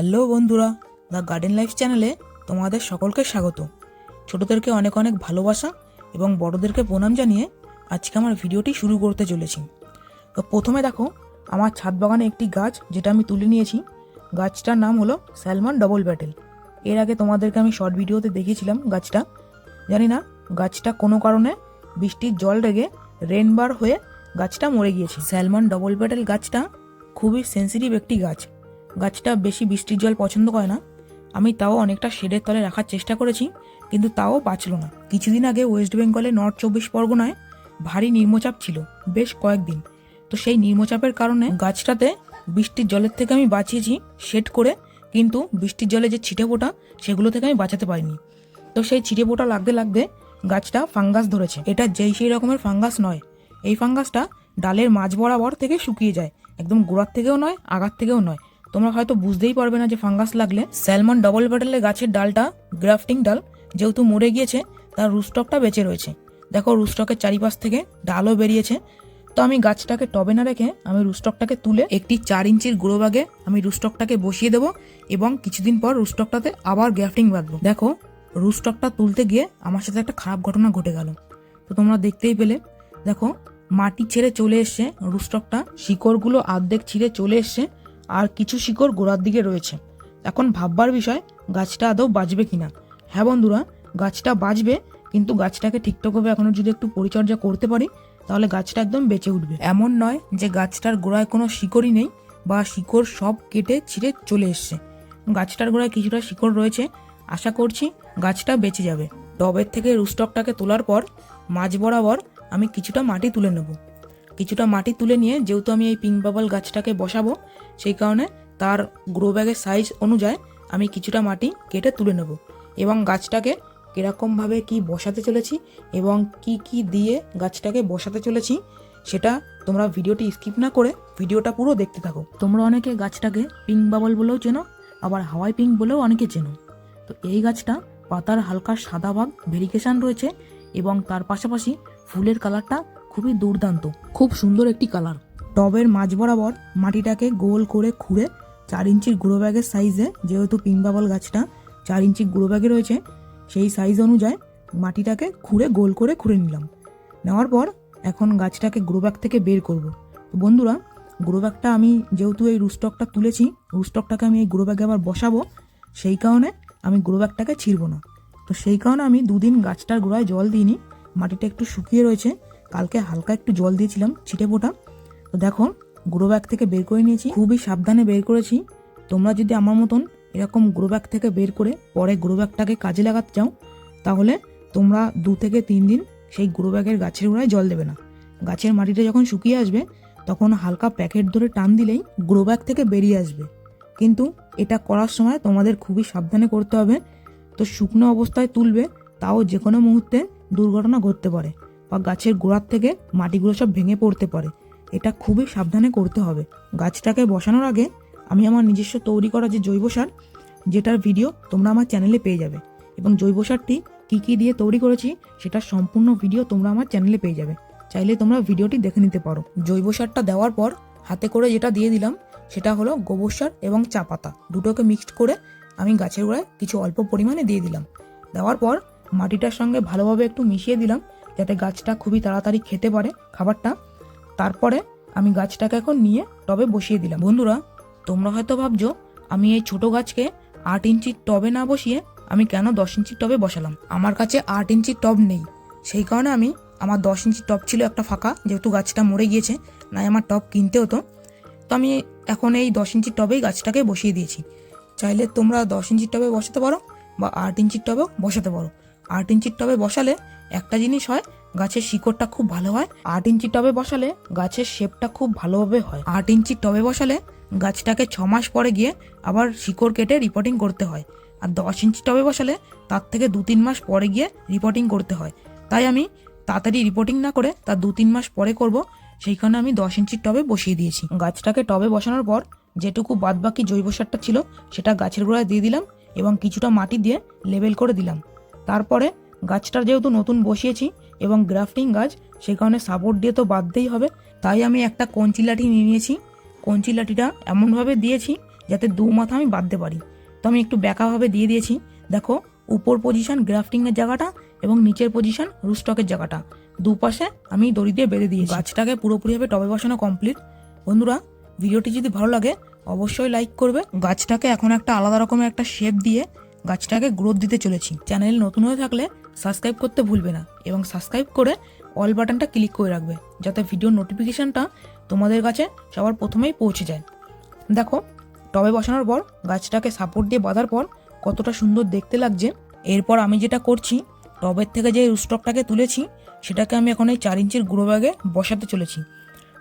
Hello বন্ধুরা, the garden life চ্যানেলে তোমাদের সকলকে স্বাগত। ছোটদেরকে অনেক অনেক ভালোবাসা এবং বড়দেরকে প্রণাম জানিয়ে আজকে আমার ভিডিওটি শুরু করতে চলেছি। তো প্রথমে দেখো, আমার ছাদ বাগানে একটি গাছ যেটা আমি তুলে নিয়েছি। গাছটার নাম হলো স্যালমন ডবল ব্যাটেল। এর আগে তোমাদেরকে আমি শর্ট ভিডিওতে দেখিয়েছিলাম গাছটা। জানি না, গাছটা কোনো কারণে বৃষ্টির জল লেগে রেনবার হয়ে গাছটা মরে গিয়েছে। স্যালমন ডবল ব্যাটেল গাছটা খুবই সেন্সিটিভ একটি গাছ। গাছটা বেশি বৃষ্টির জল পছন্দ করে না। আমি তাও অনেকটা শেডের তলে রাখার চেষ্টা করেছি, কিন্তু তাও বাঁচলো না। কিছুদিন আগে ওয়েস্ট বেঙ্গলে নর্থ চব্বিশ পরগনায় ভারী নিম্নচাপ ছিল, বেশ কয়েকদিন। তো সেই নিম্নচাপের কারণে গাছটাতে বৃষ্টির জলের থেকে আমি বাঁচিয়েছি শেড করে, কিন্তু বৃষ্টির জলে যে ছিটে ফোটা সেগুলো থেকে আমি বাঁচাতে পারিনি। তো সেই ছিটে ফোটা লাগতে লাগতে গাছটা ফাঙ্গাস ধরেছে। এটা যেই সেই রকমের ফাঙ্গাস নয়। এই ফাঙ্গাসটা ডালের মাঝ বরাবর থেকে শুকিয়ে যায়। একদম গোড়ার থেকেও নয়, আগার থেকেও নয়। তোমরা হয়তো বুঝতেই পারবে না যে ফাঙ্গাস লাগলে স্যালমন ডবল ব্যাটেলের গাছের ডালটা, গ্রাফটিং ডাল, যেহেতু মরে গিয়েছে, তার রুস্টকটা বেঁচে রয়েছে। দেখো রুস্টকের চারিপাশ থেকে ডালও বেরিয়েছে। তো আমি গাছটাকে টবে না রেখে আমি রুস্টকটাকে তুলে একটি চার ইঞ্চির গুঁড়ো বাগে আমি রুস্টকটাকে বসিয়ে দেবো এবং কিছুদিন পর রুস্টকটাতে আবার গ্রাফটিং বাঁধবো। দেখো, রুস্টকটা তুলতে গিয়ে আমার সাথে একটা খারাপ ঘটনা ঘটে গেল। তো তোমরা দেখতেই পেলে, দেখো, মাটি ছেড়ে চলে এসছে, রুস্টকটা শিকড়গুলো আর্ধেক ছিঁড়ে চলে এসছে আর কিছু শিকড় গোড়ার দিকে রয়েছে। এখন ভাববার বিষয়, গাছটা আদৌ বাঁচবে কিনা? হ্যাঁ বন্ধুরা, গাছটা বাঁচবে, কিন্তু গাছটাকে ঠিকঠাকভাবে এখনও যদি একটু পরিচর্যা করতে পারি, তাহলে গাছটা একদম বেঁচে উঠবে। এমন নয় যে গাছটার গোড়ায় কোনো শিকড়ই নেই বা শিকড় সব কেটে ছিঁড়ে চলে এসছে। গাছটার গোড়ায় কিছুটা শিকড় রয়েছে। আশা করছি গাছটা বেঁচে যাবে। টবের থেকে রুস্টকটাকে তোলার পর, মাঝ বরাবর আমি কিছুটা মাটি তুলে নেব। কিছুটা মাটি তুলে নিয়ে, যেহেতু আমি এই পিঙ্ক বাবল গাছটাকে বসাবো, সেই কারণে তার গ্রো ব্যাগের সাইজ অনুযায়ী আমি কিছুটা মাটি কেটে তুলে নেব। এবং গাছটাকে কীরকমভাবে কি বসাতে চলেছি এবং কি কি দিয়ে গাছটাকে বসাতে চলেছি, সেটা তোমরা ভিডিওটি স্কিপ না করে ভিডিওটা পুরো দেখতে থাকো। তোমরা অনেকে গাছটাকে পিঙ্ক বাবল বলেও চেনো, আবার হাওয়াই পিঙ্ক বলেও অনেকে চেনো। তো এই গাছটা পাতার হালকা সাদা ভাগ ভেরিকেশন রয়েছে এবং তার পাশাপাশি ফুলের কালারটা খুবই দুর্দান্ত, খুব সুন্দর একটি কালার। টবের মাঝ বরাবর মাটিটাকে গোল করে খুঁড়ে চার ইঞ্চির গুঁড়ো ব্যাগের সাইজে, যেহেতু পিঙ্গাবল গাছটা চার ইঞ্চি গুঁড়ো ব্যাগে রয়েছে, সেই সাইজ অনুযায়ী মাটিটাকে খুঁড়ে গোল করে খুঁড়ে নিলাম। নেওয়ার পর এখন গাছটাকে গ্রো ব্যাগ থেকে বের করব। বন্ধুরা গ্রো ব্যাগটা আমি যেহেতু এই রুস্টকটা তুলেছি রুস্টকটাকে আমি এই গ্রো ব্যাগে আবার বসাবো, সেই কারণে আমি গ্রো ব্যাগটাকে ছিঁড়বো না। তো সেই কারণে আমি দুদিন গাছটার গোড়ায় জল দিইনি, মাটিটা একটু শুকিয়ে রয়েছে কালকে হালকা একটু জল দিয়েছিলাম, ছিটে ফোটা তো দেখো গ্রো ব্যাগ থেকে বের করে নিয়েছি। খুবই সাবধানে বের করেছি। তোমরা যদি আমার মতন এরকম গ্রো ব্যাগ থেকে বের করে পরে গ্রো ব্যাগটাকে কাজে লাগাতে চাও, তাহলে তোমরা দু থেকে তিন দিন সেই গ্রো ব্যাগের গাছের গোড়ায় জল দেবে না। গাছের মাটিটা যখন শুকিয়ে আসবে, তখন হালকা প্যাকেট ধরে টান দিলেই গ্রো ব্যাগ থেকে বেরিয়ে আসবে। কিন্তু এটা করার সময় তোমাদের খুবই সাবধানে করতে হবে। তো শুকনো অবস্থায় তুলবে, তাও যে কোনো মুহূর্তে দুর্ঘটনা ঘটতে পারে। বা গাছের গোড়ার থেকে মাটিগুলো সব ভেঙে পড়তে পারে। এটা খুবই সাবধানে করতে হবে। গাছটাকে বসানোর আগে আমি আমার নিজস্ব তৈরি করা যে জৈব সার, যেটার ভিডিও তোমরা আমার চ্যানেলে পেয়ে যাবে। এবং জৈব সারটি কী কী দিয়ে তৈরি করেছি, সেটার সম্পূর্ণ ভিডিও তোমরা আমার চ্যানেলে পেয়ে যাবে। চাইলে তোমরা ভিডিওটি দেখে নিতে পারো। জৈব সারটা দেওয়ার পর হাতে করে যেটা দিয়ে দিলাম, সেটা হলো গোবর সার এবং চা পাতা। দুটোকে মিক্সড করে আমি গাছের গোড়ায় কিছু অল্প পরিমাণে দিয়ে দিলাম। দেওয়ার পর মাটিটার সঙ্গে ভালোভাবে একটু মিশিয়ে দিলাম। যাতে গাছটা খুবই তাড়াতাড়ি খেতে পারে খাবারটা। তারপরে আমি গাছটাকে এখন নিয়ে টবে বসিয়ে দিলাম। বন্ধুরা, তোমরা হয়তো ভাবছ, আমি এই ছোট গাছকে আট ইঞ্চির টবে না বসিয়ে আমি কেন দশ ইঞ্চির টবে বসালাম? আমার কাছে আট ইঞ্চির টব নেই। সেই কারণে আমি, আমার দশ ইঞ্চির টব ছিল একটা ফাঁকা, যেহেতু গাছটা মরে গিয়েছে, নাই আমার টব কিনতে হতো। তো আমি এখন এই দশ ইঞ্চির টবেই গাছটাকে বসিয়ে দিয়েছি। চাইলে তোমরা দশ ইঞ্চির টবে বসাতে পারো বা আট ইঞ্চির টবেও বসাতে পারো। আট ইঞ্চির টবে বসালে একটা জিনিস হয়, গাছের শিকড়টা খুব ভালো হয়। আট ইঞ্চি টবে বসালে গাছের শেপটা খুব ভালোভাবে হয়। আট ইঞ্চি টবে বসালে গাছটাকে ছ মাস পরে গিয়ে আবার শিকড় কেটে রিপোর্টিং করতে হয়। আর দশ ইঞ্চি টবে বসালে তার থেকে দু তিন মাস পরে গিয়ে রিপোর্টিং করতে হয়। তাই আমি তাড়াতাড়ি রিপোর্টিং না করে তার দু তিন মাস পরে করব সেইখানে আমি দশ ইঞ্চির টবে বসিয়ে দিয়েছি। গাছটাকে টবে বসানোর পর যেটুকু বাদবাকি জৈব সারটা ছিল, সেটা গাছের গোড়ায় দিয়ে দিলাম এবং কিছুটা মাটি দিয়ে লেবেল করে দিলাম। তারপরে গাছটার যেহেতু নতুন বসিয়েছি এবং গ্রাফটিং গাছ সেই কারণে সাপোর্ট দিয়ে তো বাঁধতেই হবে। তাই আমি একটা কঞ্চি লাঠি নিয়ে নিয়েছি। কঞ্চি লাঠিটা এমনভাবে দিয়েছি যাতে দু মাথা আমি বাঁধতে পারি। তো আমি একটু ব্যাকাভাবে দিয়ে দিয়েছি। দেখো, উপর পজিশন গ্রাফটিংয়ের জায়গাটা এবং নিচের পজিশন রুস্টকের জায়গাটা। দুপাশে আমি দড়ি দিয়ে বেঁধে দিয়েছি। গাছটাকে পুরোপুরিভাবে টবে বসানো কমপ্লিট বন্ধুরা, ভিডিওটি যদি ভালো লাগে, অবশ্যই লাইক করবে। গাছটাকে এখন একটা আলাদা রকমের একটা শেপ দিয়ে গাছটাকে গ্রোথ দিতে চলেছি। চ্যানেল নতুন হয়ে থাকলে সাবস্ক্রাইব করতে ভুলবে না এবং সাবস্ক্রাইব করে অল বাটনটা ক্লিক করে রাখবে, যাতে ভিডিও নোটিফিকেশনটা তোমাদের কাছে সবার প্রথমেই পৌঁছে যায়। দেখো, টবে বসানোর পর গাছটাকে সাপোর্ট দিয়ে বাঁধার পর কতটা সুন্দর দেখতে লাগছে। এরপর আমি যেটা করছি, টবের থেকে যে রুস্টকটাকে তুলেছি, সেটাকে আমি এখন এই চার ইঞ্চির গুঁড়ো ব্যাগে বসাতে চলেছি।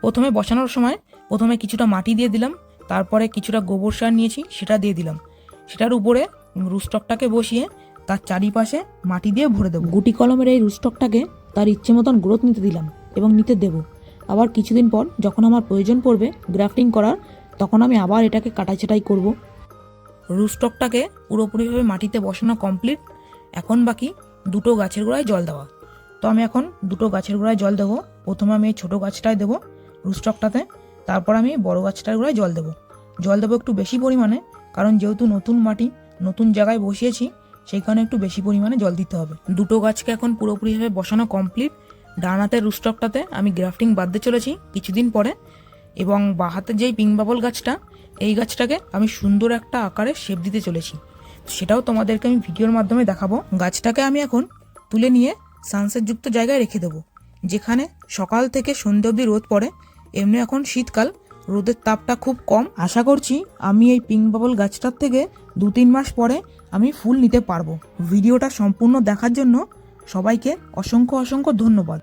প্রথমে বসানোর সময় প্রথমে কিছুটা মাটি দিয়ে দিলাম, তারপরে কিছুটা গোবর সার নিয়েছি, সেটা দিয়ে দিলাম। সেটার উপরে রুস্টকটাকে বসিয়ে তার চারিপাশে মাটি দিয়ে ভরে দেবো। গুটি কলমের এই রুস্টকটাকে তার ইচ্ছে মতন গ্রোথ নিতে দিলাম এবং নিতে দেব। আবার কিছুদিন পর যখন আমার প্রয়োজন পড়বে গ্রাফটিং করার তখন আমি আবার এটাকে কাটাছাটাই করব। রুস্টকটাকে পুরোপুরিভাবে মাটিতে বসানো কমপ্লিট। এখন বাকি দুটো গাছের গোড়ায় জল দেওয়া। তো আমি এখন দুটো গাছের গোড়ায় জল দেবো। প্রথমে আমি এই ছোটো গাছটায় দেবো রুস্টকটাতে তারপর আমি বড় গাছটার গোড়ায় জল দেবো। জল দেবো একটু বেশি পরিমাণে কারণ যেহেতু নতুন মাটি নতুন জায়গায় বসিয়েছি সেই কারণে একটু বেশি পরিমাণে জল দিতে হবে। দুটো গাছকে এখন পুরোপুরিভাবে বসানো কমপ্লিট ডান হাতের রুস্টকটাতে আমি গ্রাফটিং বাঁধতে চলেছি কিছুদিন পরে এবং বা হাতের যেই পিং বাবল গাছটা, এই গাছটাকে আমি সুন্দর একটা আকারে শেপ দিতে চলেছি। সেটাও তোমাদেরকে আমি ভিডিওর মাধ্যমে দেখাবো। গাছটাকে আমি এখন তুলে নিয়ে সানসেট যুক্ত জায়গায় রেখে দেবো, যেখানে সকাল থেকে সন্ধ্যে অবধি রোদ পড়ে। এমনি এখন শীতকাল, রোদের তাপটা খুব কম। আশা করছি আমি এই পিঙ্ক বাবল গাছটার থেকে দু তিন মাস পরে আমি ফুল নিতে পারব। ভিডিওটা সম্পূর্ণ দেখার জন্য সবাইকে অসংখ্য অসংখ্য ধন্যবাদ।